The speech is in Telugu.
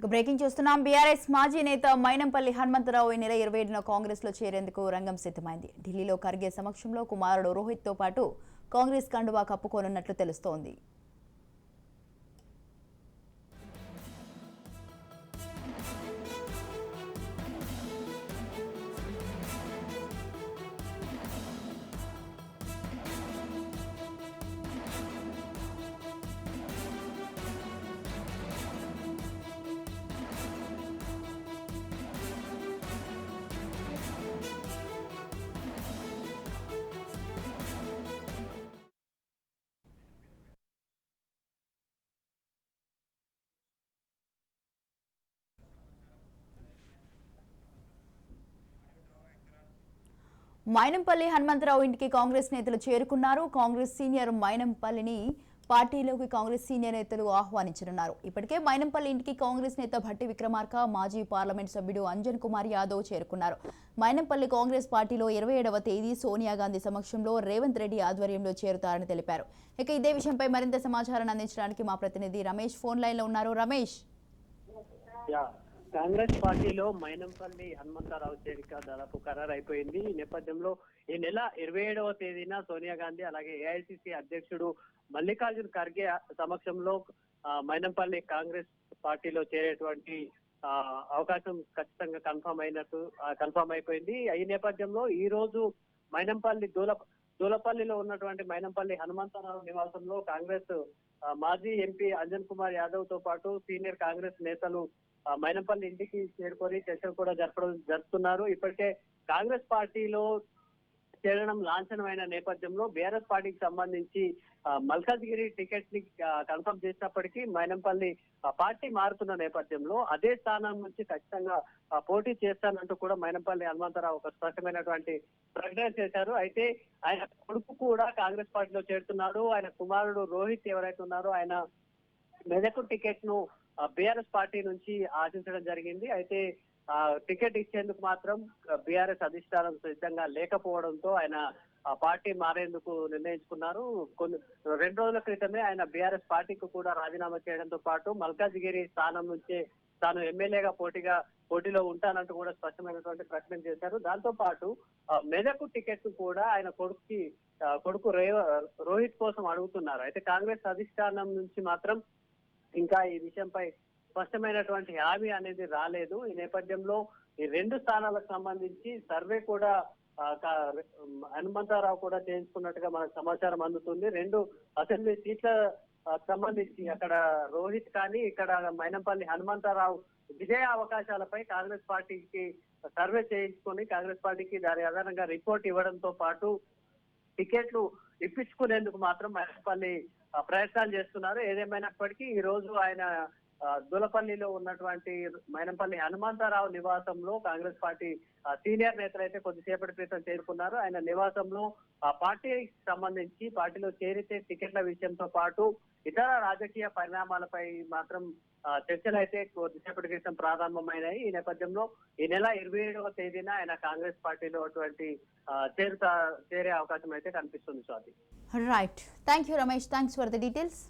ఇక బ్రేకింగ్ చూస్తున్నాం. బీఆర్ఎస్ మాజీ నేత మైనంపల్లి హనుమంతరావు ఈ నెల ఇరవై ఏడున కాంగ్రెస్లో చేరేందుకు రంగం సిద్ధమైంది. ఢిల్లీలో ఖర్గే సమక్షంలో కుమారుడు రోహిత్తో పాటు కాంగ్రెస్ కండువా కప్పుకోనున్నట్లు తెలుస్తోంది. మైనంపల్లి హనుమంతరావు ఇంటికి కాంగ్రెస్ నేతలు చేరుకున్నారు. కాంగ్రెస్ సీనియర్ మైనంపల్లిని పార్టీలోకి కాంగ్రెస్ సీనియర్ నేతలు ఆహ్వానించనున్నారు. ఇప్పటికే మైనంపల్లి ఇంటికి కాంగ్రెస్ నేత భట్టి విక్రమార్క మాజీ పార్లమెంట్ సభ్యుడు అంజన్ కుమార్ యాదవ్ చేరుకున్నారు. మైనంపల్లి కాంగ్రెస్ పార్టీలో ఇరవై ఏడవ తేదీ సోనియా గాంధీ సమక్షంలో రేవంత్ రెడ్డి ఆధ్వర్యంలో చేరుతారని తెలిపారు. ఇక ఇదే విషయంపై మరింత సమాచారాన్ని అందించడానికి మా ప్రతినిధి రమేష్ ఫోన్ లైన్లో ఉన్నారు. రమేష్. కాంగ్రెస్ పార్టీలో మైనంపల్లి హనుమంతరావు చేరిక దాదాపు ఖరారు అయిపోయింది ఈ నేపథ్యంలో ఈ నెల ఇరవై ఏడవ తేదీన సోనియా గాంధీ అలాగే ఏఐసిసి అధ్యక్షుడు మల్లికార్జున్ ఖర్గే సమక్షంలో మైనంపల్లి కాంగ్రెస్ పార్టీలో చేరేటువంటి అవకాశం ఖచ్చితంగా కన్ఫర్మ్ అయినట్టు కన్ఫర్మ్ అయిపోయింది. ఈ నేపథ్యంలో ఈ రోజు మైనంపల్లి దూల దూలపల్లిలో ఉన్నటువంటి మైనంపల్లి హనుమంతరావు నివాసంలో కాంగ్రెస్ మాజీ ఎంపీ అంజన్ కుమార్ యాదవ్తో పాటు సీనియర్ కాంగ్రెస్ నేతలు మైనంపల్లి ఇంటికి చేరుకొని చర్చలు కూడా జరపడం జరుపుతున్నారు. ఇప్పటికే కాంగ్రెస్ పార్టీలో చేరడం లాంఛనమైన నేపథ్యంలో బీఆర్ఎస్ పార్టీకి సంబంధించి ఆ, మల్కాజ్గిరి టికెట్ని కన్ఫర్మ్ చేసినప్పటికీ మైనంపల్లి పార్టీ మారుతున్న నేపథ్యంలో అదే స్థానం నుంచి ఖచ్చితంగా పోటీ చేస్తానంటూ కూడా మైనంపల్లి హనుమంతరావు ఒక స్పష్టమైనటువంటి ప్రకటన చేశారు. అయితే ఆయన కొడుకు కూడా కాంగ్రెస్ పార్టీలో చేరుతున్నాడు. ఆయన కుమారుడు రోహిత్ ఎవరైతే ఉన్నారో ఆయన మెదకు టికెట్ను బీఆర్ఎస్ పార్టీ నుంచి ఆశించడం జరిగింది. అయితే టికెట్ ఇచ్చేందుకు మాత్రం బీఆర్ఎస్ అధిష్టానం సిద్ధంగా లేకపోవడంతో ఆయన ఆ పార్టీ మారేందుకు నిర్ణయించుకున్నారు. కొన్ని రెండు రోజుల క్రితమే ఆయన బీఆర్ఎస్ పార్టీకి కూడా రాజీనామా చేయడంతో పాటు మల్కాజ్గిరి స్థానం నుంచే తాను ఎమ్మెల్యేగా పోటీగా పోటీలో ఉంటానంటూ కూడా స్పష్టమైనటువంటి ప్రకటన చేశారు. దాంతో పాటు మెదకు టికెట్ కూడా ఆయన కొడుకుకి కొడుకు రోహిత్ కోసం అడుగుతున్నారు. అయితే కాంగ్రెస్ అధిష్టానం నుంచి మాత్రం ఇంకా ఈ విషయంపై స్పష్టమైనటువంటి హామీ అనేది రాలేదు. ఈ నేపథ్యంలో ఈ రెండు స్థానాలకు సంబంధించి సర్వే కూడా హనుమంతారావు హనుమంతరావు కూడా చేయించుకున్నట్టుగా మనకు సమాచారం అందుతుంది. రెండు అసెంబ్లీ సీట్ల సంబంధించి అక్కడ రోహిత్ కానీ ఇక్కడ మైనంపల్లి హనుమంతరావు విజయ అవకాశాలపై కాంగ్రెస్ పార్టీకి సర్వే చేయించుకొని కాంగ్రెస్ పార్టీకి దాని ఆధారంగా రిపోర్ట్ ఇవ్వడంతో పాటు టికెట్లు ఇప్పించుకునేందుకు మాత్రం మైనపల్లి పల్లి ప్రయత్నాలు చేస్తున్నారు. ఏదేమైనప్పటికీ ఈ రోజు ఆయన దులపల్లిలో ఉన్నటువంటి మైనంపల్లి హనుమంతరావు నివాసంలో కాంగ్రెస్ పార్టీ సీనియర్ నేతలు అయితే కొద్దిసేపటి క్రితం చేరుకున్నారు. ఆయన నివాసంలో పార్టీకి సంబంధించి పార్టీలో చేరితే టికెట్ల విషయంతో పాటు ఇతర రాజకీయ పరిణామాలపై మాత్రం చర్చలు అయితే కొద్దిసేపటి క్రితం ప్రారంభమైనాయి. ఈ నేపథ్యంలో ఈ నెల ఇరవై ఏడవ తేదీన ఆయన కాంగ్రెస్ పార్టీలో అటువంటి చేరుతా చేరే అవకాశం అయితే కనిపిస్తుంది Swathi. Right thank you Ramesh thanks for the details